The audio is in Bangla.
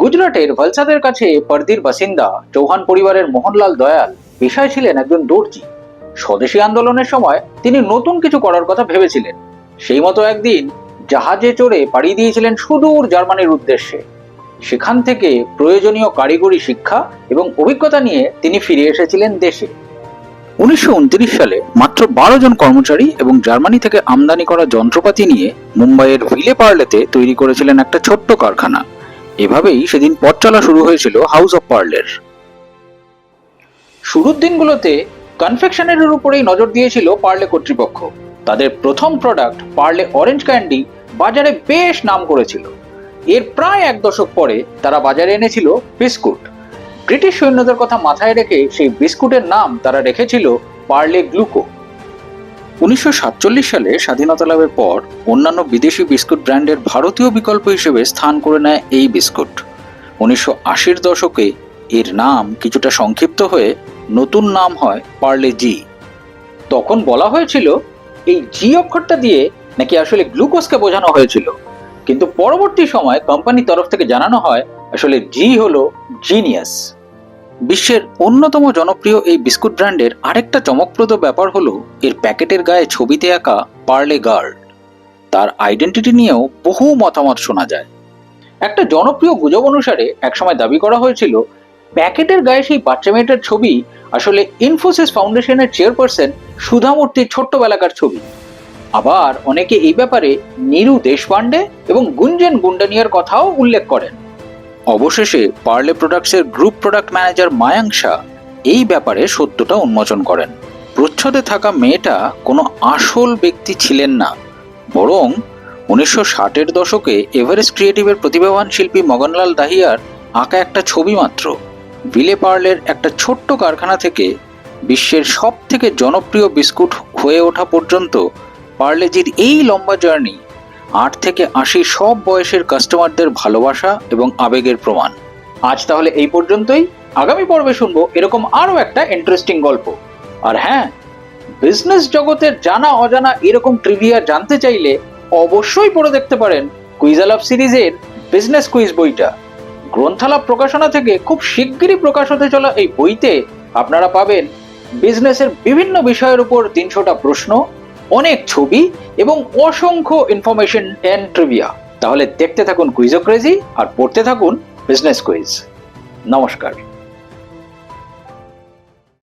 গুজরাটের ভলসাদের কাছে পর্দির বাসিন্দা চৌহান পরিবারের মোহনলাল দয়াল পেশায় ছিলেন একজন দর্জি। স্বদেশী আন্দোলনের সময় তিনি নতুন কিছু করার কথা ভেবেছিলেন। সেই মতো একদিন জাহাজে চড়ে পাড়ি দিয়েছিলেন সুদূর জার্মানির উদ্দেশ্যে। সেখান থেকে প্রয়োজনীয় কারিগরি শিক্ষা এবং অভিজ্ঞতা নিয়ে তিনি ফিরে এসেছিলেন দেশে। উনিশশো উনত্রিশ সালে মাত্র বারো জন কর্মচারী এবং জার্মানি থেকে আমদানি করা যন্ত্রপাতি নিয়ে মুম্বাইয়ের ভিলে পার্লেতে তৈরি করেছিলেন একটা ছোট্ট কারখানা। এভাবেই সেদিন পথ চলা শুরু হয়েছিল হাউস অফ পার্লের শুরুর দিনগুলোতে কনফেকশনের উপরেই নজর দিয়েছিল পার্লে কর্তৃপক্ষ। তাদের প্রথম প্রোডাক্ট পার্লে অরেঞ্জ ক্যান্ডি বাজারে বেশ নাম করেছিল। এর প্রায় এক দশক পরে তারা বাজারে এনেছিল বিস্কুট ব্রিটিশ সৈন্যদের কথা মাথায় রেখে সেই বিস্কুটের নাম তারা রেখেছিল পার্লে গ্লুকো উনিশশো সাতচল্লিশ সালে স্বাধীনতা লাভের পর অন্যান্য বিদেশি বিস্কুট ব্র্যান্ডের ভারতীয় বিকল্প হিসেবে স্থান করে নেয় এই বিস্কুট। উনিশশো আশির দশকে এর নাম কিছুটা সংক্ষিপ্ত হয়ে নতুন নাম হয় পার্লে জি। তখন বলা হয়েছিল, এই জি অক্ষরটা দিয়ে নাকি আসলে গ্লুকোজকে বোঝানো হয়েছিল। কিন্তু পরবর্তী সময় কোম্পানির তরফ থেকে জানানো হয়, আসলে জি হলো জিনিয়াস বিশ্বের অন্যতম জনপ্রিয় এই বিস্কুট ব্র্যান্ডের আরেকটা চমকপ্রদ ব্যাপার হলো, এর প্যাকেটের গায়ে ছবিতে আঁকা পার্লে গার্ড। তার আইডেন্টিটি নিয়েও বহু মতামত শোনা যায়। একটা জনপ্রিয় গুজব অনুসারে একসময় দাবি করা হয়েছিল, প্যাকেটের গায়ে সেই বাচ্চা মেয়েটার ছবি আসলে ইনফোসিস ফাউন্ডেশনের চেয়ারপারসন সুধামূর্তির ছোট্টবেলাকার ছবি। আবার অনেকে এই ব্যাপারে নিরু দেশপান্ডে এবং গুঞ্জন গুন্ডানিয়ার কথাও উল্লেখ করেন। অবশেষে পার্লে প্রোডাক্টসের group product manager Mayank Shah এই ব্যাপারে সত্যটা উন্মোচন করেন। প্রচ্ছদে থাকা মেয়েটা কোনো আসল ব্যক্তি ছিলেন না, বরং উনিশশো ষাটের দশকে এভারেস্ট ক্রিয়েটিভের প্রতিভাবান শিল্পী মগনলাল দাহিয়ার আঁকা একটা ছবি মাত্র। বিলে পার্লের একটা ছোট্ট কারখানা থেকে বিশ্বের সব থেকে জনপ্রিয় বিস্কুট হয়ে ওঠা পর্যন্ত পার্লেজির এই লম্বা জার্নি আট থেকে আশি সব বয়সের কাস্টমারদের ভালোবাসা এবং আবেগের প্রমাণ। আজ তাহলে এই পর্যন্তই। আগামী পর্বে শুনব এরকম আরও একটা ইন্টারেস্টিং গল্প। আর হ্যাঁ বিজনেস জগতের জানা অজানা এরকম ট্রিভিয়া জানতে চাইলে অবশ্যই পড়ে দেখতে পারেন কুইজালাভ সিরিজের বিজনেস কুইজ বইটা। গ্রন্থালাপ প্রকাশনা থেকে খুব শিগগিরই প্রকাশ হতে চলা এই বইতে আপনারা পাবেন বিজনেসের বিভিন্ন বিষয়ের উপর তিনশোটা প্রশ্ন অনেক ছবি এবং অসংখ্য ইনফরমেশন অ্যান্ড ট্রিভিয়া তাহলে দেখতে থাকুন কুইজো ক্রেজি আর পড়তে থাকুন বিজনেস কুইজ নমস্কার।